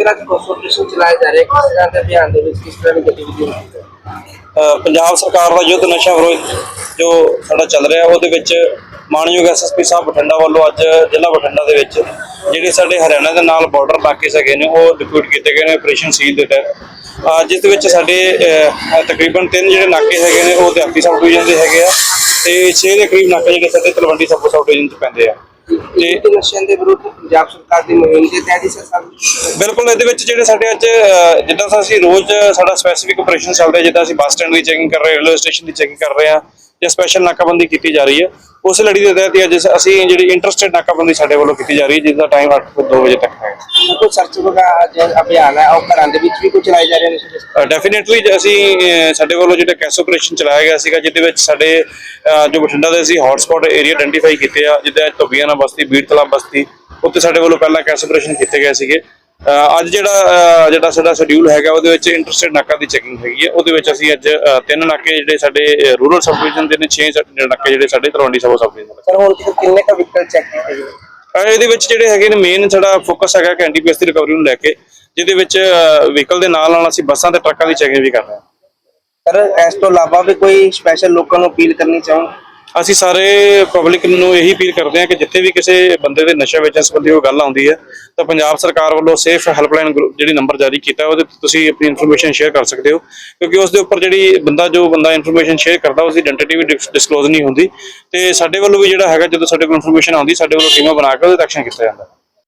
ਜਿਹੜਾ ਕੰਸਲਟੇਸ਼ਨ ਚਲਾਇਆ ਜਾ ਰਿਹਾ, ਕਿਸ ਤਰ੍ਹਾਂ ਦੇ ਅਭਿਆਨ ਦੇ ਵਿੱਚ, ਕਿਸ ਤਰ੍ਹਾਂ ਦੀ ਗਤੀਵਿਧੀ ਹੁੰਦੀ ਹੈ ਪੰਜਾਬ ਸਰਕਾਰ ਦਾ ਯੁੱਧ ਨਸ਼ਾ ਵਿਰੋਧ ਜੋ ਸਾਡਾ ਚੱਲ ਰਿਹਾ, ਉਹਦੇ ਵਿੱਚ ਮਾਨਯੋਗ ਐਸਐਸਪੀ ਸਾਹਿਬ ਬਠਿੰਡਾ ਵੱਲੋਂ ਅੱਜ ਜ਼ਿਲ੍ਹਾ ਬਠਿੰਡਾ ਦੇ ਵਿੱਚ ਜਿਹੜੇ ਸਾਡੇ ਹਰਿਆਣਾ ਦੇ ਨਾਲ ਬਾਰਡਰ ਇਲਾਕੇ ਹੈਗੇ ਨੇ, ਉਹ ਡਿਪਿਊਟ ਕੀਤੇ ਗਏ ਨੇ ਆਪਰੇਸ਼ਨ ਸੀਲ ਦੇ ਤਹਿਤ। ਜਿਸ ਦੇ ਵਿੱਚ ਸਾਡੇ ਤਕਰੀਬਨ ਤਿੰਨ ਜਿਹੜੇ ਨਾਕੇ ਹੈਗੇ ਨੇ, ਉਹ ਦਿਹਾਤੀ ਸਬ ਡਿਵੀਜ਼ਨ ਦੇ ਹੈਗੇ ਆ ਤੇ 6 ਦੇ ਕਰੀਬ ਨਾਕੇ ਜਿਹੜੇ ਸਾਡੇ ਤਲਵੰਡੀ ਸਬ ਸਬ ਡਿਵੀਜ਼ਨ ਚ ਪੈਂਦੇ ਆ। ਤੇ ਨਸ਼ਿਆਂ ਦੇ ਵਿਰੁੱਧ ਪੰਜਾਬ ਸਰਕਾਰ ਦੀ ਮੁਹਿੰਮ ਦੇ ਤਹਿਤ ਹੀ ਸਰਕਾਰ ਬਿਲਕੁਲ ਇਹਦੇ ਵਿੱਚ ਜਿਹੜੇ ਸਾਡੇ ਅੱਜ ਅ, ਜਿੱਦਾਂ ਅਸੀਂ ਰੋਜ਼ ਸਾਡਾ ਸਪੈਸੀਫਿਕ ਆਪਰੇਸ਼ਨ ਚੱਲ ਰਿਹਾ ਜਿੱਦਾਂ ਅਸੀਂ ਬੱਸ ਸਟੈਂਡ ਦੀ ਚੈਕਿੰਗ ਕਰ ਰਹੇ ਰੇਲਵੇ ਸਟੇਸ਼ਨ ਦੀ ਚੈਕਿੰਗ ਕਰ ਰਹੇ ਹਾਂ ਜਾਂ ਸਪੈਸ਼ਲ ਨਾਕਾਬੰਦੀ ਕੀਤੀ ਜਾ ਰਹੀ ਹੈ ਉਸ ਲੜੀ ਦੇ ਤਹਿਤ ਹੀ ਅੱਜ ਅਸੀਂ ਜਿਹੜੀ ਇੰਟਰਸਟਿਡ ਨਾਕਾਬੰਦੀ ਸਾਡੇ ਵੱਲੋਂ ਕੀਤੀ ਜਾ ਰਹੀ ਹੈ ਜਿਸ ਦਾ ਟਾਈਮ 8 ਤੋਂ 2 ਵਜੇ ਤੱਕ ਹੈ। ਕੋਈ ਸਰਚ ਵਗਾ ਜੋ ਅਭਿਆਨ ਹੈ ਉਹ ਘਰਾਂ ਦੇ ਵਿੱਚ ਵੀ ਕੋਈ ਚਲਾਏ ਜਾ ਰਹੇ ਨੇ ਡੈਫੀਨਿਟਲੀ ਅਸੀਂ ਸਾਡੇ ਵੱਲੋਂ ਜਿਹੜਾ ਕੈਸ ਆਪਰੇਸ਼ਨ ਚਲਾਇਆ ਗਿਆ ਸੀਗਾ ਜਿਹਦੇ ਵਿੱਚ ਸਾਡੇ ਜੋ ਬਠਿੰਡਾ ਦੇ ਅਸੀਂ ਹੌਟਸਪੌਟ ਏਰੀਆ ਆਇਡੈਂਟੀਫਾਈ ਕੀਤੇ ਆ ਜਿੱਦਾਂ ਧੋਬੀਆਣਾ ਬਸਤੀ ਬੀੜ ਤਲਾ ਬਸਤੀ ਉੱਤੇ ਸਾਡੇ ਵੱਲੋਂ ਪਹਿਲਾਂ ਕੈਸ ਆਪਰੇਸ਼ਨ ਕੀਤੇ ਗਏ ਸੀਗੇ। ਅੱਜ ਜਿਹੜਾ ਜਿਹੜਾ ਸਾਡਾ ਸ਼ਡਿਊਲ ਹੈਗਾ ਉਹਦੇ ਵਿੱਚ ਇੰਟਰਸਟਿਡ ਨਾਕਾ ਦੀ ਚੈਕਿੰਗ ਹੈਗੀ ਹੈ। ਉਹਦੇ ਵਿੱਚ ਅਸੀਂ ਅੱਜ ਤਿੰਨ ਨਾਕੇ ਜਿਹੜੇ ਸਾਡੇ ਰੂਰਲ ਸਬ ਡਿਵੀਜ਼ਨ ਦੇ ਨੇ 6 ਨਾਕੇ ਜਿਹੜੇ ਸਾਡੇ Talwandi Sabha sub division sir ਹੁਣ ਤੱਕ ਕਿੰਨੇ ਕਾ ਵਹੀਕਲ ਚੈੱਕ ਕੀਤੇ ਗਏ ਇਹਦੇ ਵਿੱਚ ਜਿਹੜੇ ਹੈਗੇ ਨੇ ਮੇਨ ਸਾਡਾ ਫੋਕਸ ਹੈਗਾ ਕਿ ਐਨਡੀਪੀਐਸ ਦੀ ਰਿਕਵਰੀ ਨੂੰ ਲੈ ਕੇ ਜਿਹਦੇ ਵਿੱਚ ਵਹੀਕਲ ਦੇ ਨਾਲ ਨਾਲ ਅਸੀਂ ਬੱਸਾਂ ਤੇ ਟਰੱਕਾਂ ਦੀ ਚੈਕਿੰਗ ਵੀ ਕਰ ਰਹੇ ਹਾਂ। ਸਰ ਇਸ ਤੋਂ ਇਲਾਵਾ ਵੀ ਕੋਈ ਸਪੈਸ਼ਲ ਲੋਕਾਂ ਨੂੰ ਅਪੀਲ ਕਰਨੀ ਚਾਹੋ ਅਸੀਂ ਸਾਰੇ ਪਬਲਿਕ ਨੂੰ ਇਹੀ ਅਪੀਲ ਕਰਦੇ ਹਾਂ ਕਿ ਜਿੱਥੇ ਵੀ ਕਿਸੇ ਬੰਦੇ ਦੇ ਨਸ਼ਾ ਵੇਚਣ ਸੰਬੰਧੀ ਕੋਈ ਗੱਲ ਆਉਂਦੀ ਹੈ, ਤਾਂ ਪੰਜਾਬ ਸਰਕਾਰ ਵੱਲੋਂ ਸੇਫ ਹੈਲਪਲਾਈਨ ਗਰੁੱਪ ਜਿਹੜੀ ਨੰਬਰ ਜਾਰੀ ਕੀਤਾ, ਉਹਦੇ ਤੇ ਤੁਸੀਂ ਆਪਣੀ ਇਨਫੋਰਮੇਸ਼ਨ ਸ਼ੇਅਰ ਕਰ ਸਕਦੇ ਹੋ। ਕਿਉਂਕਿ ਉਸ ਦੇ ਉੱਪਰ ਜਿਹੜੀ ਬੰਦਾ, ਜੋ ਬੰਦਾ ਇਨਫੋਰਮੇਸ਼ਨ ਸ਼ੇਅਰ ਕਰਦਾ, ਉਸ ਦੀ ਆਇਡੈਂਟੀ ਵੀ ਡਿਸਕਲੋਜ਼ ਨਹੀਂ ਹੁੰਦੀ। ਤੇ ਸਾਡੇ ਵੱਲੋਂ ਵੀ ਜਿਹੜਾ ਹੈਗਾ, ਜਦੋਂ ਸਾਡੇ ਕੋਲ ਇਨਫੋਰਮੇਸ਼ਨ ਆਉਂਦੀ, ਸਾਡੇ ਵੱਲੋਂ ਟੀਮਾਂ ਬਣਾ ਕੇ ਉਹਦੇ ਐਕਸ਼ਨ ਕੀਤਾ ਜਾਂਦਾ।